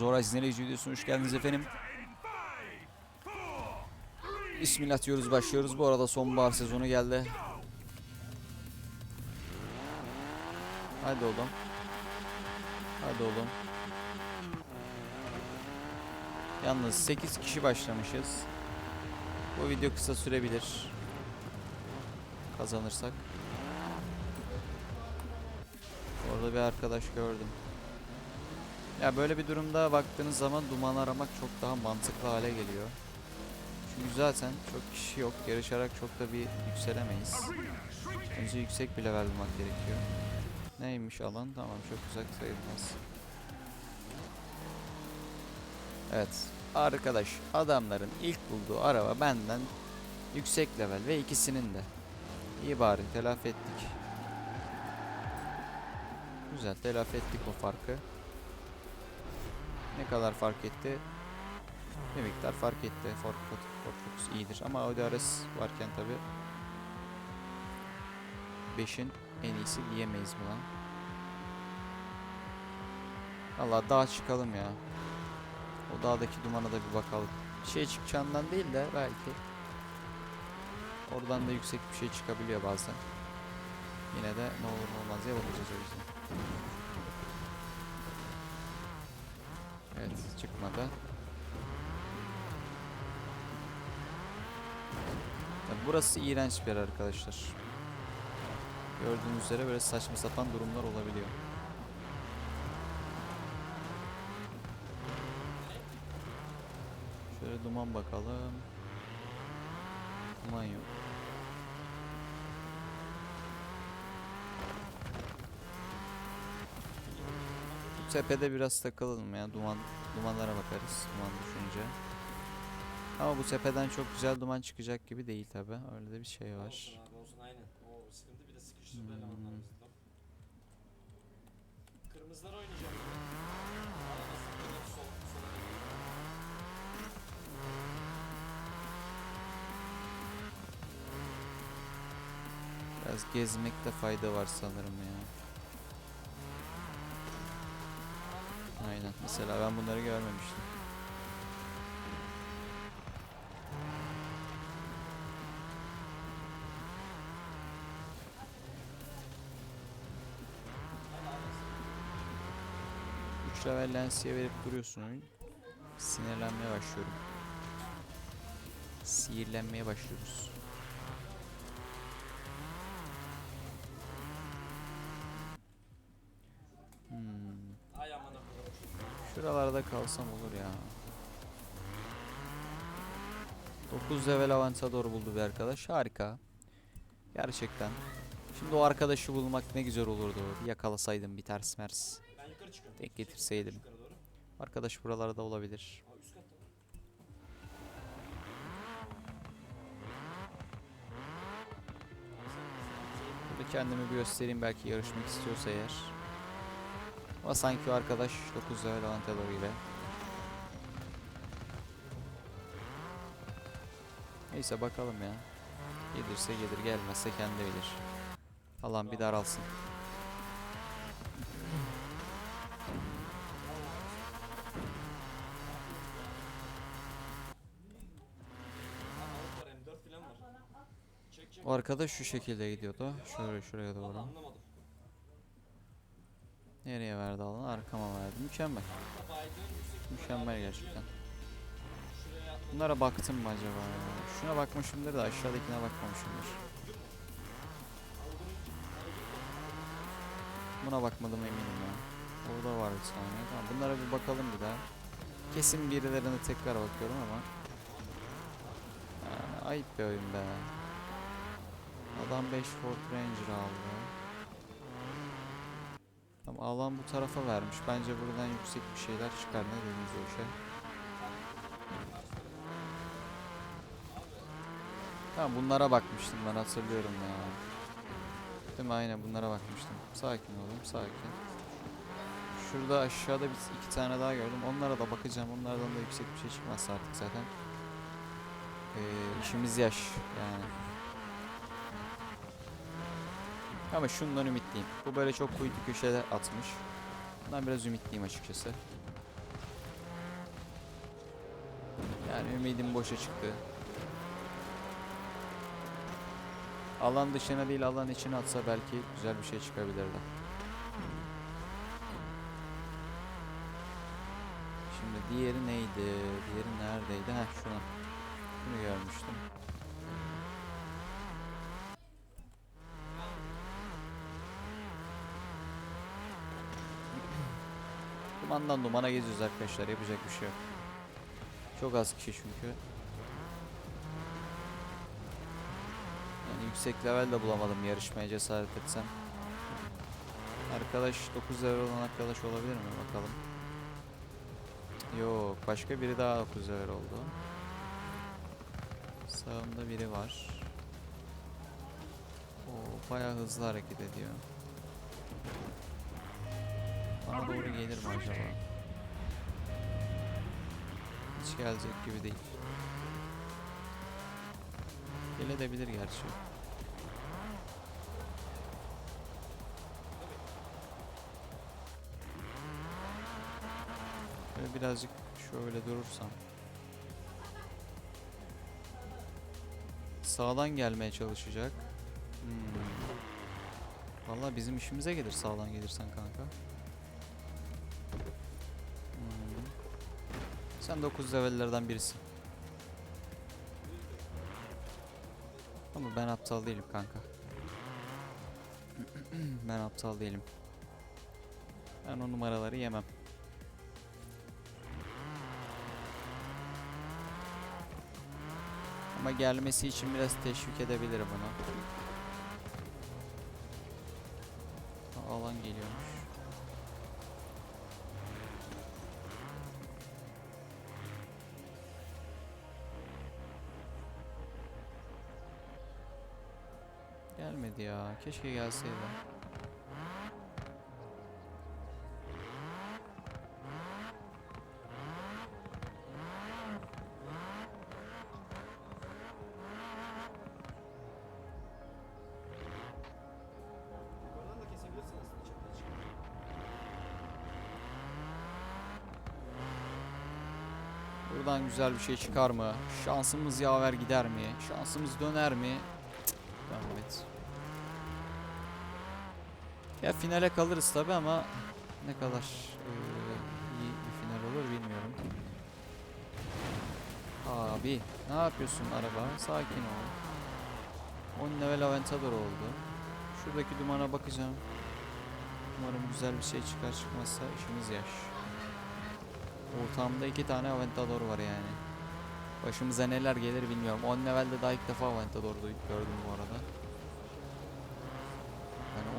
Zoray siz nereye? Hoş geldiniz efendim. Bismillah diyoruz başlıyoruz. Bu arada sonbahar sezonu geldi. Hadi oğlum. Hadi oğlum. Yalnız 8 kişi başlamışız. Bu video kısa sürebilir. Kazanırsak. Orada bir arkadaş gördüm. Ya böyle bir durumda baktığınız zaman duman aramak çok daha mantıklı hale geliyor. Çünkü zaten çok kişi yok. Yarışarak çok da bir yükselemeyiz. Önce yüksek bir level bulmak gerekiyor. Neymiş alan? Tamam çok uzak sayılmaz. Evet. Arkadaş adamların ilk bulduğu araba benden yüksek level ve ikisinin de. İyi bari telafi ettik. Güzel telafi ettik o farkı. Ne kadar fark etti? Bir miktar fark etti. Ford, Ford, Focus iyidir ama Audi RS varken tabi 5'in en iyisi diyemeyiz buna. Allah dağa çıkalım ya. O dağdaki dumana da bir bakalım. Şey çıkacağından değil de belki. Oradan da yüksek bir şey çıkabiliyor bazen. Yine de ne olur ne olmaz diye bakacağız o yüzden. Çıkmadı. Ya burası iğrenç bir yer arkadaşlar. Gördüğünüz üzere böyle saçma sapan durumlar olabiliyor. Şöyle duman bakalım. Duman yok. Tepede biraz takılalım ya. Duman dumanlara bakarız. Duman düşünce. Ama bu tepeden çok güzel duman çıkacak gibi değil tabi. Öyle de bir şey var. Olsun abi olsun aynen. O sıkıntı bir de sıkıştırdı Hmm. Kırmızılar oynayacağım. Biraz gezmekte fayda var sanırım ya. Aynen. Mesela ben bunları görmemiştim. Üç level lensiye verip duruyorsun oyun. Sinirlenmeye başlıyorum. Sihirlenmeye başlıyoruz. Hmm. Ay aman akıllı. Şuralarda kalsam olur ya. 9 level Aventador buldu bir arkadaş. Harika. Gerçekten. Şimdi o arkadaşı bulmak ne güzel olurdu. Bir Yakalasaydım bir ters mers. Denk getirseydim. Doğru. Arkadaş buralarda olabilir. Burada kendimi bir göstereyim belki yarışmak istiyorsa eğer. Ama sanki o arkadaş 9 level Aventador ile. Neyse bakalım ya. Gelirse gelir gelmezse kendi bilir. Allah'ım bir daralsın. Aa, var M4 falan var. Çek çek. O arkadaş şu şekilde gidiyordu. Şöyle şuraya doğru. Nereye verdi alanı? Arkama verdi. Mükemmel. Mükemmel gerçekten. Bunlara baktım mı acaba ya? Şuna bakmışımdır da aşağıdakine bakmamışımdır. Buna bakmadım eminim ya. Orada var bir tane. Tamam bunlara bir bakalım bir daha. Kesin birilerine tekrar bakıyorum ama. Yani ayıp bir oyun be. Adam 5 Ford Ranger aldı. Alan bu tarafa vermiş. Bence buradan yüksek bir şeyler çıkar. Ne dediniz o şey? Tamam bunlara bakmıştım ben hatırlıyorum ya. Değil mi? Aynen bunlara bakmıştım. Sakin olun, sakin. Şurada aşağıda bir iki tane daha gördüm. Onlara da bakacağım. Onlardan da yüksek bir şey çıkmazsa artık zaten. Ee, işimiz yaş yani. Ama şundan ümitliyim. Bu böyle çok kuytu köşede atmış. Bundan biraz ümitliyim açıkçası. Yani ümidim boşa çıktı. Alan dışına değil alan içine atsa belki güzel bir şey çıkabilirdi. Şimdi diğeri neydi? Diğeri neredeydi? Heh şuna. Bunu görmüştüm. Dumandan dumana geziyoruz arkadaşlar. Yapacak bir şey yok. Çok az kişi çünkü. Yani yüksek level de bulamadım yarışmaya cesaret etsem. Arkadaş 9 level olan arkadaş olabilir mi bakalım. Yok başka biri daha 9 level oldu. Sağımda biri var. O bayağı hızlı hareket ediyor. Bana doğru gelir mi acaba? Hiç gelecek gibi değil. Gelebilir gerçi. Böyle birazcık şöyle durursam. Sağdan gelmeye çalışacak. Hmm. Vallahi bizim işimize gelir sağdan gelirsen kanka. Sen 9 levellerden birisin. Ama ben aptal değilim kanka. ben aptal değilim. Ben o numaraları yemem. Ama gelmesi için biraz teşvik edebilirim. Aa, Alan geliyormuş. Gelmedi ya. Keşke gelseydi. Buradan güzel bir şey çıkar mı? Şansımız yaver gider mi? Şansımız döner mi? Cık, Dönmedi. Ya finale kalırız tabi ama ne kadar eee, iyi bir final olur bilmiyorum. Abi ne yapıyorsun araba? Sakin ol. 10 level Aventador oldu. Şuradaki dumana bakacağım. Umarım güzel bir şey çıkar çıkmazsa işimiz yaş. Ortamda iki tane Aventador var yani. Başımıza neler gelir bilmiyorum. 10 levelde daha ilk defa Aventador gördüm bu arada.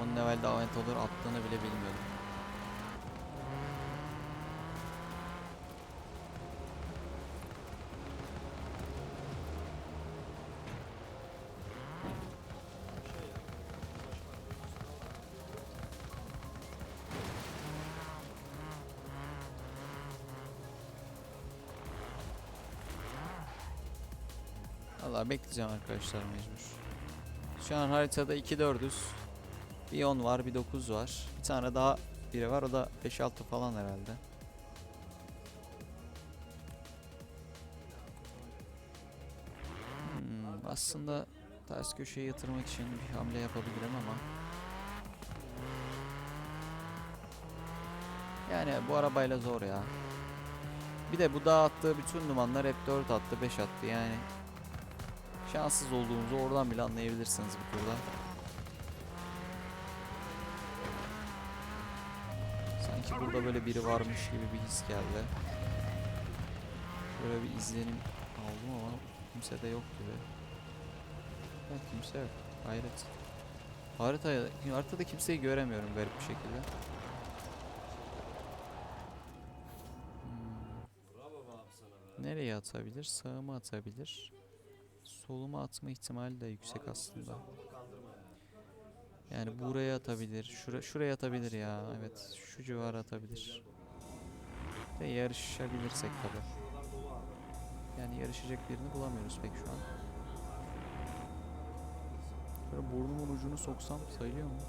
Yani 10 levelde Aventador attığını bile bilmiyordum. Valla bekleyeceğim arkadaşlar mecbur. Şu an haritada 2-4'üz. Bir 10 var, bir 9 var. Bir tane daha biri var, o da 5-6 falan herhalde. Hmm, aslında ters köşeye yatırmak için bir hamle yapabilirim ama Yani bu arabayla zor ya. Bir de bu da attığı bütün dumanlar hep 4 attı, 5 attı yani. Şanssız olduğunuzu oradan bile anlayabilirsiniz bu turda. Sanki burada böyle biri varmış gibi bir his geldi. Böyle bir izlenim aldım ama kimse de yok gibi. Evet kimse yok. Hayret. Haritaya, haritada kimseyi göremiyorum garip bir şekilde. Hmm. Nereye atabilir? Sağıma atabilir. Soluma atma ihtimali de yüksek aslında. Yani buraya atabilir. Şura, şuraya atabilir ya. Evet. Şu civara atabilir. Ve yarışabilirsek tabi. Yani yarışacak birini bulamıyoruz pek şu an. Böyle burnumun ucunu soksam sayılıyor mu?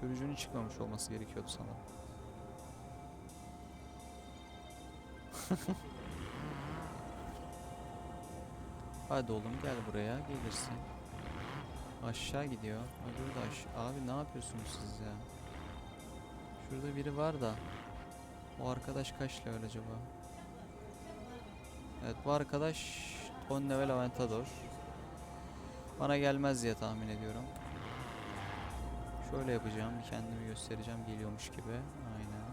Sürücünün çıkmamış olması gerekiyordu sana. Hadi oğlum gel buraya gelirsin. Aşağı gidiyor. De aş- Abi ne yapıyorsunuz siz ya? Şurada biri var da. O arkadaş kaç level acaba? Evet bu arkadaş 10 level Aventador. Bana gelmez diye tahmin ediyorum. Şöyle yapacağım. Kendimi göstereceğim geliyormuş gibi. Aynen.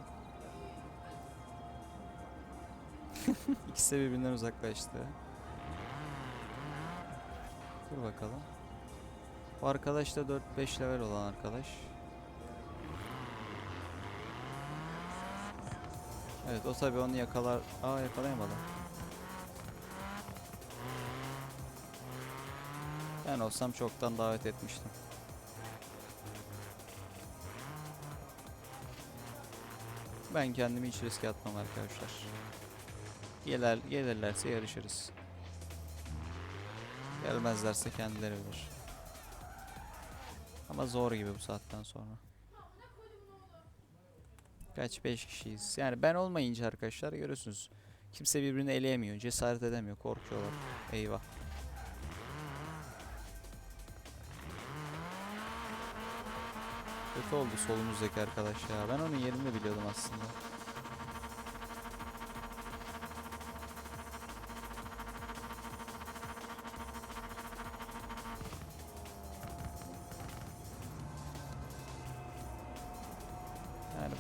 İkisi de birbirinden uzaklaştı. Dur bakalım. Bu arkadaş da 4-5 level olan arkadaş. Evet o tabi onu yakalar. Aa yakalayamadı. Ben olsam çoktan davet etmiştim. Ben kendimi hiç riske atmam arkadaşlar. Gelir, gelirlerse yarışırız. Gelmezlerse kendileri bilir. Ama zor gibi bu saatten sonra. Kaç 5 kişiyiz. Yani ben olmayınca arkadaşlar görüyorsunuz. Kimse birbirini eleyemiyor, cesaret edemiyor, korkuyorlar. Eyvah. Kötü oldu solumuzdaki arkadaş ya. Ben onun yerini biliyordum aslında.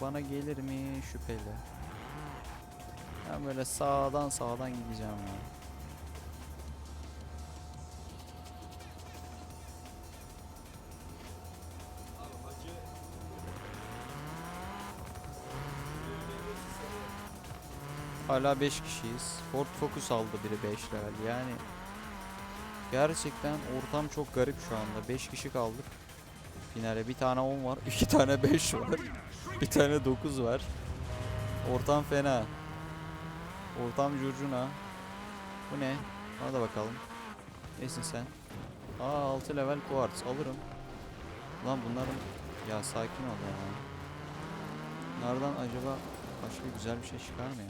Bana gelir mi şüpheli. Ben böyle sağdan sağdan gideceğim ya. Hala 5 kişiyiz. Ford Focus aldı biri 5 level. Yani gerçekten ortam çok garip şu anda. 5 kişi kaldık. Finale bir tane 10 var, iki tane 5 var. Bir tane 9 var. Ortam fena. Ortam curcuna. Bu ne? Hadi bakalım. Nesin sen? Aa 6 level quartz alırım. Lan bunların ya sakin ol ya. Bunlardan acaba başka güzel bir şey çıkar mı ya?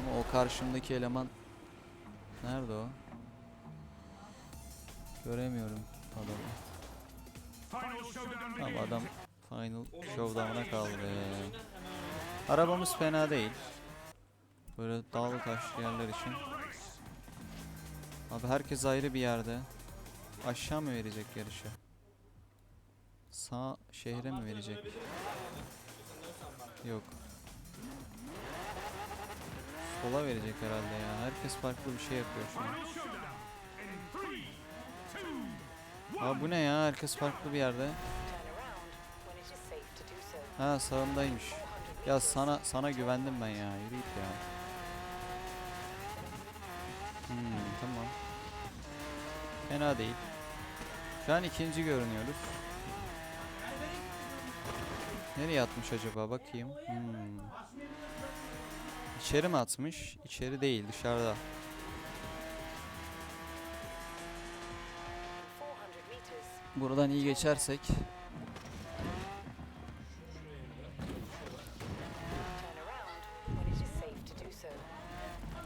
Ama o karşımdaki eleman nerede o? Göremiyorum adamı. Ama adam Final Showdown'a kaldı. Arabamız fena değil. Böyle dağlı taşlı yerler için. Abi herkes ayrı bir yerde. Aşağı mı verecek yarışı? Sağ şehre mi verecek? Yok. Sola verecek herhalde ya. Herkes farklı bir şey yapıyor şu an. Aa bu ne ya? Herkes farklı bir yerde. Ha sağımdaymış. 400 Ya sana sana güvendim ben ya. Yürü git ya. Hmm, tamam. Fena değil. Şu an ikinci görünüyoruz. Nereye atmış acaba bakayım. Hmm. İçeri mi atmış? İçeri değil dışarıda. Buradan iyi geçersek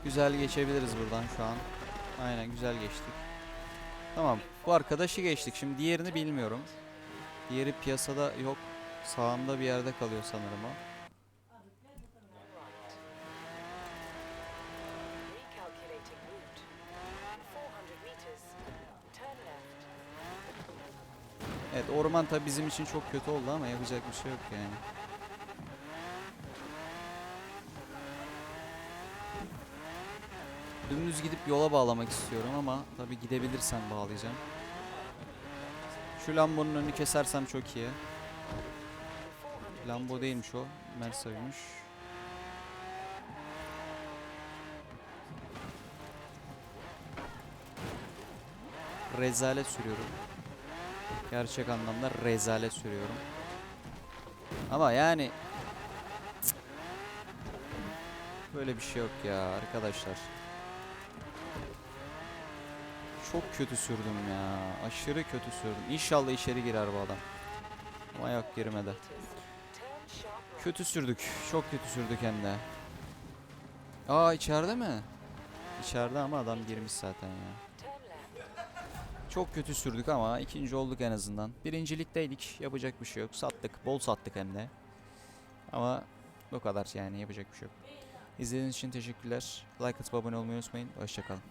güzel geçebiliriz buradan şu an. Aynen güzel geçtik. Tamam bu arkadaşı geçtik. Şimdi diğerini bilmiyorum. Diğeri piyasada yok. Sağımda bir yerde kalıyor sanırım o. Orman tabi bizim için çok kötü oldu ama yapacak bir şey yok yani. Dümdüz gidip yola bağlamak istiyorum ama tabi gidebilirsem bağlayacağım. Şu Lambo'nun önünü kesersem çok iyi. 400 Lambo değilmiş o. Mersa'ymış. Rezalet sürüyorum. Gerçek anlamda rezalet sürüyorum. Ama yani böyle bir şey yok ya arkadaşlar. Çok kötü sürdüm ya. Aşırı kötü sürdüm. İnşallah içeri girer bu adam. Ama yok girmedi. Kötü sürdük. Çok kötü sürdük hem de. Aa içeride mi? İçeride ama adam girmiş zaten ya. Çok kötü sürdük ama ikinci olduk en azından. Birincilikteydik. Yapacak bir şey yok. Sattık. Bol sattık hem de. Ama bu kadar yani yapacak bir şey yok. İzlediğiniz için teşekkürler. Like atıp abone olmayı unutmayın. Hoşçakalın.